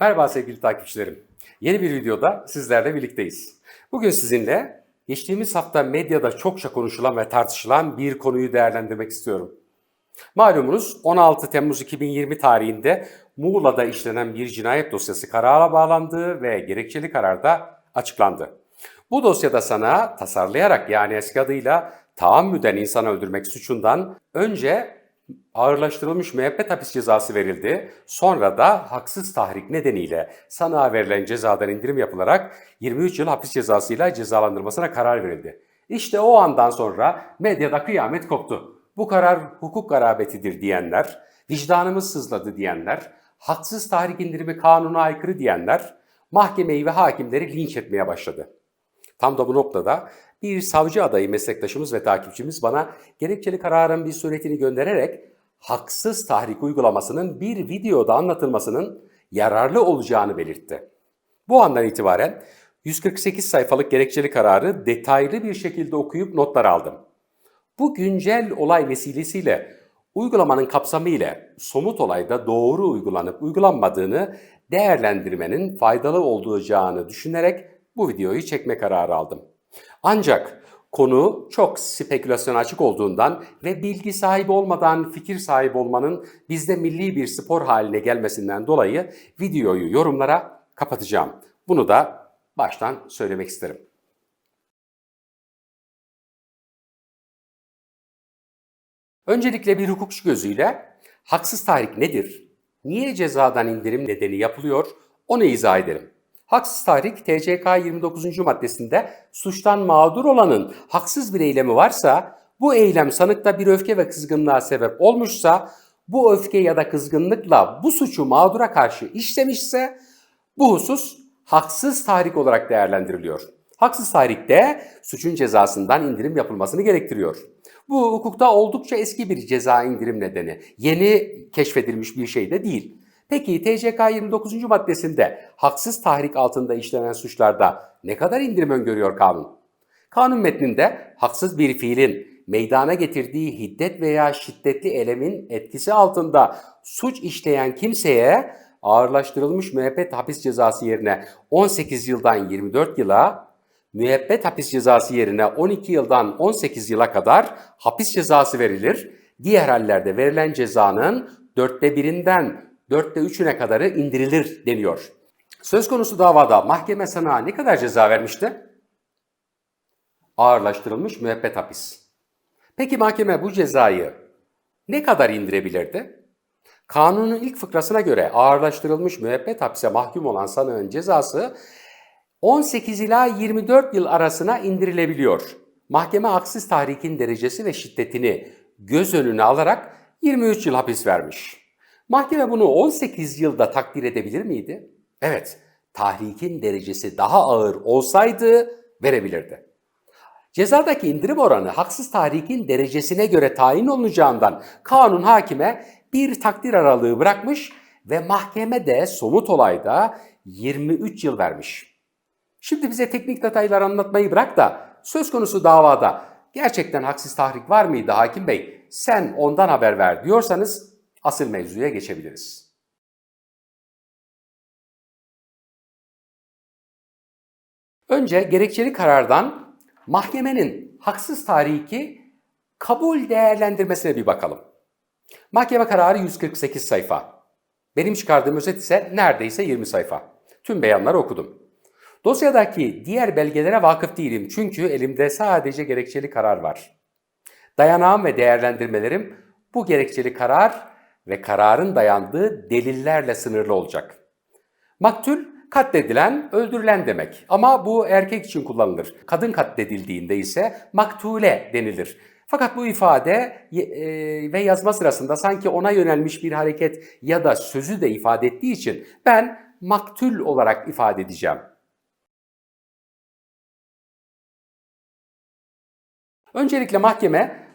Merhaba sevgili takipçilerim. Yeni bir videoda sizlerle birlikteyiz. Bugün sizinle geçtiğimiz hafta medyada çokça konuşulan ve tartışılan bir konuyu değerlendirmek istiyorum. Malumunuz 16 Temmuz 2020 tarihinde Muğla'da işlenen bir cinayet dosyası karara bağlandı ve gerekçeli kararda açıklandı. Bu dosyada sana tasarlayarak yani eski adıyla taammüden insan öldürmek suçundan önce ağırlaştırılmış müebbet hapis cezası verildi. Sonra da haksız tahrik nedeniyle sanığa verilen cezadan indirim yapılarak 23 yıl hapis cezasıyla cezalandırmasına karar verildi. İşte o andan sonra medyada kıyamet koptu. Bu karar hukuk garabetidir diyenler, vicdanımız sızladı diyenler, haksız tahrik indirimi kanuna aykırı diyenler mahkemeyi ve hakimleri linç etmeye başladı. Tam da bu noktada bir savcı adayı meslektaşımız ve takipçimiz bana gerekçeli kararın bir suretini göndererek haksız tahrik uygulamasının bir videoda anlatılmasının yararlı olacağını belirtti. Bu andan itibaren 148 sayfalık gerekçeli kararı detaylı bir şekilde okuyup notlar aldım. Bu güncel olay vesilesiyle uygulamanın kapsamı ile somut olayda doğru uygulanıp uygulanmadığını değerlendirmenin faydalı olacağını düşünerek bu videoyu çekme kararı aldım. Ancak konu çok spekülasyon açık olduğundan ve bilgi sahibi olmadan fikir sahibi olmanın bizde milli bir spor haline gelmesinden dolayı videoyu yorumlara kapatacağım. Bunu da baştan söylemek isterim. Öncelikle bir hukukçu gözüyle haksız tahrik nedir? Niye cezadan indirim nedeni yapılıyor? Onu izah edelim. Haksız tahrik TCK 29. maddesinde suçtan mağdur olanın haksız bir eylemi varsa bu eylem sanıkta bir öfke ve kızgınlığa sebep olmuşsa bu öfke ya da kızgınlıkla bu suçu mağdura karşı işlemişse bu husus haksız tahrik olarak değerlendiriliyor. Haksız tahrik de suçun cezasından indirim yapılmasını gerektiriyor. Bu hukukta oldukça eski bir ceza indirim nedeni. Yeni keşfedilmiş bir şey de değil. Peki TCK 29. maddesinde haksız tahrik altında işlenen suçlarda ne kadar indirim öngörüyor kanun? Kanun metninde haksız bir fiilin meydana getirdiği hiddet veya şiddetli elemin etkisi altında suç işleyen kimseye ağırlaştırılmış müebbet hapis cezası yerine 18 yıldan 24 yıla, müebbet hapis cezası yerine 12 yıldan 18 yıla kadar hapis cezası verilir. Diğer hallerde verilen cezanın dörtte birinden dörtte üçüne kadarı indirilir deniyor. Söz konusu davada mahkeme sana ne kadar ceza vermişti? Ağırlaştırılmış müebbet hapis. Peki mahkeme bu cezayı ne kadar indirebilirdi? Kanunun ilk fıkrasına göre ağırlaştırılmış müebbet hapse mahkum olan sanığın cezası 18 ila 24 yıl arasına indirilebiliyor. Mahkeme haksız tahrikin derecesi ve şiddetini göz önüne alarak 23 yıl hapis vermiş. Mahkeme bunu 18 yılda takdir edebilir miydi? Evet, tahrikin derecesi daha ağır olsaydı verebilirdi. Cezadaki indirim oranı haksız tahrikin derecesine göre tayin olunacağından kanun hakime bir takdir aralığı bırakmış ve mahkeme de somut olayda 23 yıl vermiş. Şimdi bize teknik detaylar anlatmayı bırak da söz konusu davada gerçekten haksız tahrik var mıydı hakim bey? Sen ondan haber ver diyorsanız asıl mevzuya geçebiliriz. Önce gerekçeli karardan mahkemenin haksız tarihki kabul değerlendirmesine bir bakalım. Mahkeme kararı 148 sayfa. Benim çıkardığım özet ise neredeyse 20 sayfa. Tüm beyanları okudum. Dosyadaki diğer belgelere vakıf değilim çünkü elimde sadece gerekçeli karar var. Dayanağım ve değerlendirmelerim bu gerekçeli karar ve kararın dayandığı delillerle sınırlı olacak. Maktul katledilen, öldürülen demek. Ama bu erkek için kullanılır. Kadın katledildiğinde ise maktule denilir. Fakat bu ifade e, ve yazma sırasında sanki ona yönelmiş bir hareket ya da sözü de ifade ettiği için ben maktul olarak ifade edeceğim. Öncelikle mahkeme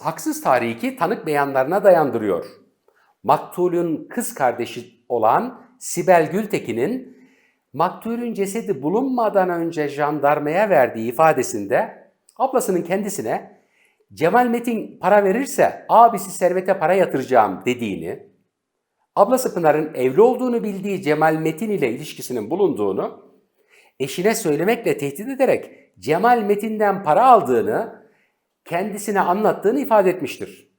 haksız tarihi tanık beyanlarına dayandırıyor. Maktul'ün kız kardeşi olan Sibel Gültekin'in maktulün cesedi bulunmadan önce jandarmaya verdiği ifadesinde ablasının kendisine Cemal Metin para verirse abisi servete para yatıracağım dediğini ablası Pınar'ın evli olduğunu bildiği Cemal Metin ile ilişkisinin bulunduğunu, eşine söylemekle tehdit ederek Cemal Metin'den para aldığını kendisine anlattığını ifade etmiştir.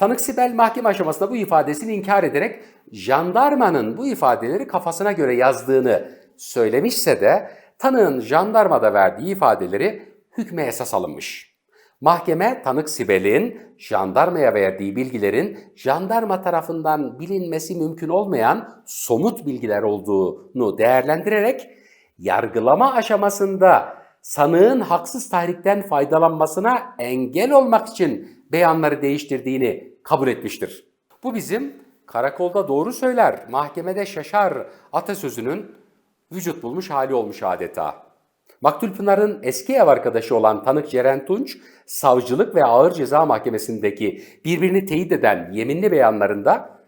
Tanık Sibel mahkeme aşamasında bu ifadesini inkar ederek jandarmanın bu ifadeleri kafasına göre yazdığını söylemişse de tanığın jandarmada verdiği ifadeleri hükme esas alınmış. Mahkeme tanık Sibel'in jandarmaya verdiği bilgilerin jandarma tarafından bilinmesi mümkün olmayan somut bilgiler olduğunu değerlendirerek yargılama aşamasında sanığın haksız tahrikten faydalanmasına engel olmak için beyanları değiştirdiğini kabul etmiştir. Bu bizim karakolda doğru söyler, mahkemede şaşar atasözünün vücut bulmuş hali olmuş adeta. Maktul Pınar'ın eski ev arkadaşı olan tanık Ceren Tunç, savcılık ve ağır ceza mahkemesindeki birbirini teyit eden yeminli beyanlarında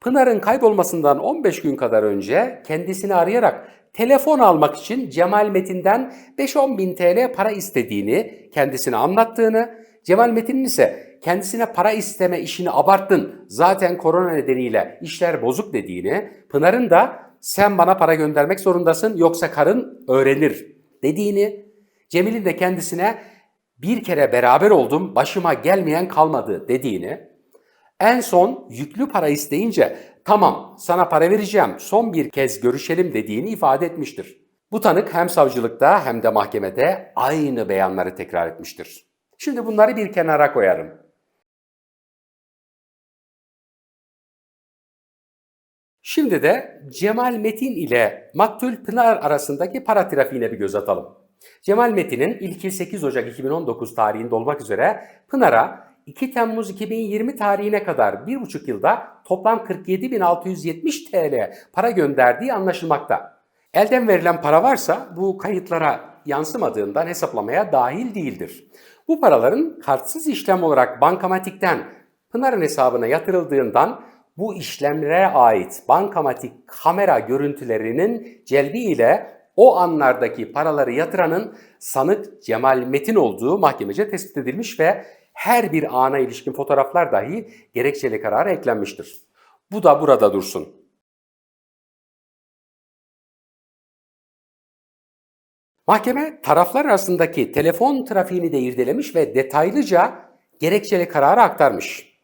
Pınar'ın kaybolmasından 15 gün kadar önce kendisini arayarak telefon almak için Cemal Metin'den 5-10 bin TL para istediğini kendisine anlattığını, Cemal Metin'in ise kendisine para isteme işini abarttın zaten korona nedeniyle işler bozuk dediğini, Pınar'ın da sen bana para göndermek zorundasın yoksa karın öğrenir dediğini, Cemil'in de kendisine bir kere beraber oldum başıma gelmeyen kalmadı dediğini, en son yüklü para isteyince tamam sana para vereceğim son bir kez görüşelim dediğini ifade etmiştir. Bu tanık hem savcılıkta hem de mahkemede aynı beyanları tekrar etmiştir. Şimdi bunları bir kenara koyarım. Şimdi de Cemal Metin ile Maktul Pınar arasındaki para trafiğine bir göz atalım. Cemal Metin'in ilki 8 Ocak 2019 tarihinde olmak üzere Pınar'a 2 Temmuz 2020 tarihine kadar 1,5 yılda toplam 47.670 TL para gönderdiği anlaşılmakta. Elden verilen para varsa bu kayıtlara yansımadığından hesaplamaya dahil değildir. Bu paraların kartsız işlem olarak bankamatikten Pınar'ın hesabına yatırıldığından bu işlemlere ait bankamatik kamera görüntülerinin celbi ile o anlardaki paraları yatıranın sanık Cemal Metin olduğu mahkemece tespit edilmiş ve her bir ana ilişkin fotoğraflar dahi gerekçeli karara eklenmiştir. Bu da burada dursun. Mahkeme taraflar arasındaki telefon trafiğini de irdelemiş ve detaylıca gerekçeli kararı aktarmış.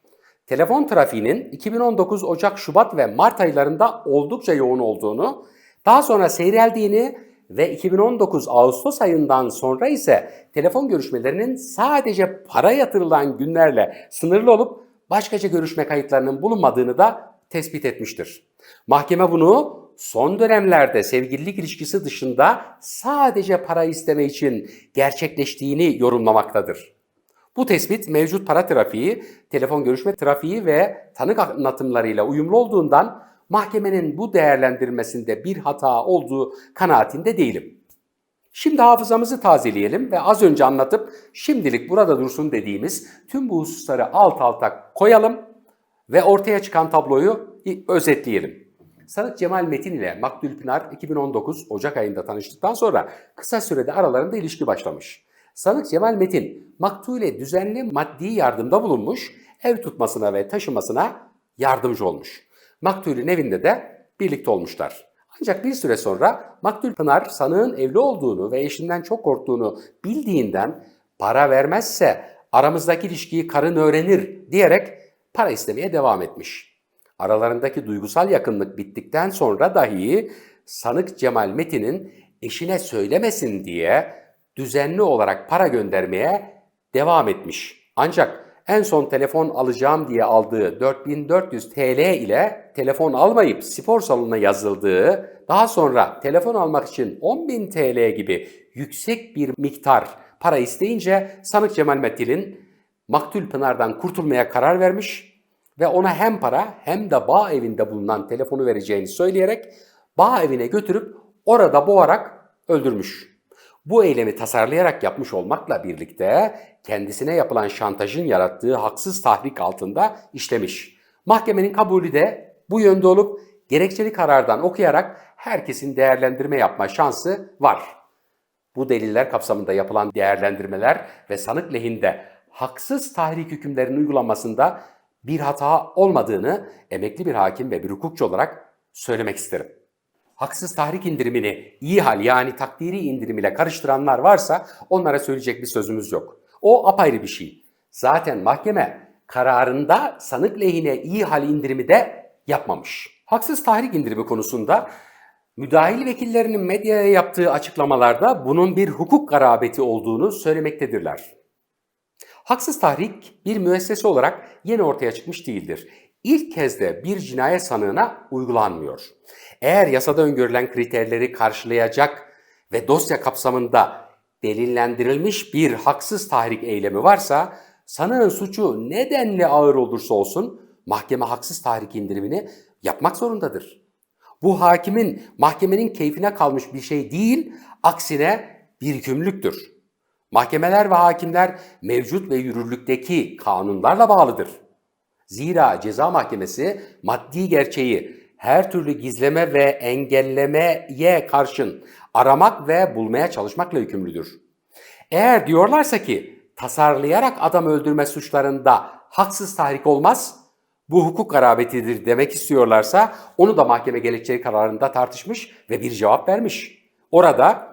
Telefon trafiğinin 2019 Ocak, Şubat ve Mart aylarında oldukça yoğun olduğunu, daha sonra seyreldiğini ve 2019 Ağustos ayından sonra ise telefon görüşmelerinin sadece para yatırılan günlerle sınırlı olup başkaca görüşme kayıtlarının bulunmadığını da tespit etmiştir. Mahkeme bunu son dönemlerde sevgililik ilişkisi dışında sadece para isteme için gerçekleştiğini yorumlamaktadır. Bu tespit mevcut para trafiği, telefon görüşme trafiği ve tanık anlatımlarıyla uyumlu olduğundan mahkemenin bu değerlendirmesinde bir hata olduğu kanaatinde değilim. Şimdi hafızamızı tazeleyelim ve az önce anlatıp şimdilik burada dursun dediğimiz tüm bu hususları alt alta koyalım ve ortaya çıkan tabloyu özetleyelim. Sanık Cemal Metin ile Maktul Pınar 2019 Ocak ayında tanıştıktan sonra kısa sürede aralarında ilişki başlamış. Sanık Cemal Metin Maktul'e düzenli maddi yardımda bulunmuş, ev tutmasına ve taşımasına yardımcı olmuş. Maktul'ün evinde de birlikte olmuşlar. Ancak bir süre sonra Maktul Pınar sanığın evli olduğunu ve eşinden çok korktuğunu bildiğinden para vermezse aramızdaki ilişkiyi karın öğrenir diyerek para istemeye devam etmiş. Aralarındaki duygusal yakınlık bittikten sonra dahi sanık Cemal Metin'in eşine söylemesin diye düzenli olarak para göndermeye devam etmiş. Ancak en son telefon alacağım diye aldığı 4400 TL ile telefon almayıp spor salonuna yazıldığı, daha sonra telefon almak için 10.000 TL gibi yüksek bir miktar para isteyince sanık Cemal Metin'in Maktul Pınar'dan kurtulmaya karar vermiş ve ona hem para hem de bağ evinde bulunan telefonu vereceğini söyleyerek bağ evine götürüp orada boğarak öldürmüş. Bu eylemi tasarlayarak yapmış olmakla birlikte kendisine yapılan şantajın yarattığı haksız tahrik altında işlemiş. Mahkemenin kabulü de bu yönde olup gerekçeli karardan okuyarak herkesin değerlendirme yapma şansı var. Bu deliller kapsamında yapılan değerlendirmeler ve sanık lehinde haksız tahrik hükümlerinin uygulanmasında bir hata olmadığını emekli bir hakim ve bir hukukçu olarak söylemek isterim. Haksız tahrik indirimini iyi hal yani takdiri indirim ile karıştıranlar varsa onlara söyleyecek bir sözümüz yok. O apayrı bir şey. Zaten mahkeme kararında sanık lehine iyi hal indirimi de yapmamış. Haksız tahrik indirimi konusunda müdahil vekillerinin medyaya yaptığı açıklamalarda bunun bir hukuk garabeti olduğunu söylemektedirler. Haksız tahrik bir müessese olarak yeni ortaya çıkmış değildir. İlk kez de bir cinayet sanığına uygulanmıyor. Eğer yasada öngörülen kriterleri karşılayacak ve dosya kapsamında delillendirilmiş bir haksız tahrik eylemi varsa sanığın suçu nedenle ağır olursa olsun mahkeme haksız tahrik indirimini yapmak zorundadır. Bu hakimin mahkemenin keyfine kalmış bir şey değil, aksine bir yükümlülüktür. Mahkemeler ve hakimler mevcut ve yürürlükteki kanunlarla bağlıdır. Zira ceza mahkemesi maddi gerçeği her türlü gizleme ve engellemeye karşın aramak ve bulmaya çalışmakla yükümlüdür. Eğer diyorlarsa ki tasarlayarak adam öldürme suçlarında haksız tahrik olmaz, bu hukuk garabetidir demek istiyorlarsa onu da mahkeme gerekçeli kararında tartışmış ve bir cevap vermiş. Orada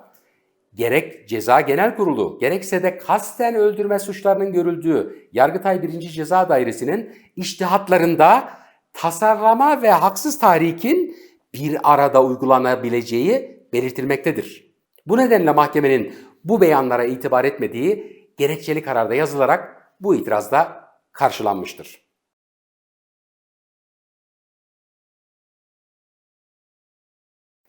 gerek Ceza Genel Kurulu gerekse de kasten öldürme suçlarının görüldüğü Yargıtay 1. Ceza Dairesi'nin iştihatlarında tasarlama ve haksız tahrikin bir arada uygulanabileceği belirtilmektedir. Bu nedenle mahkemenin bu beyanlara itibar etmediği gerekçeli kararda yazılarak bu itirazda karşılanmıştır.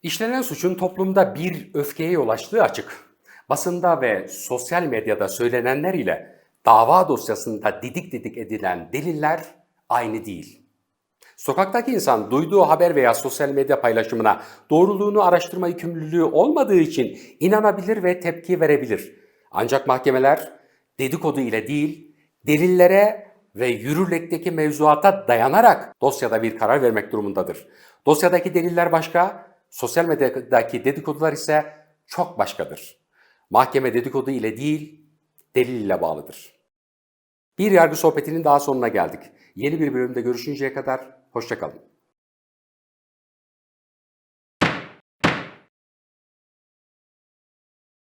İşlenen suçun toplumda bir öfkeye yol açtığı açık. Basında ve sosyal medyada söylenenler ile dava dosyasında didik didik edilen deliller aynı değil. Sokaktaki insan duyduğu haber veya sosyal medya paylaşımına doğruluğunu araştırma yükümlülüğü olmadığı için inanabilir ve tepki verebilir. Ancak mahkemeler dedikodu ile değil, delillere ve yürürlükteki mevzuata dayanarak dosyada bir karar vermek durumundadır. Dosyadaki deliller başka, sosyal medyadaki dedikodular ise çok başkadır. Mahkeme dedikodu ile değil, delil ile bağlıdır. Bir yargı sohbetinin daha sonuna geldik. Yeni bir bölümde görüşünceye kadar hoşçakalın.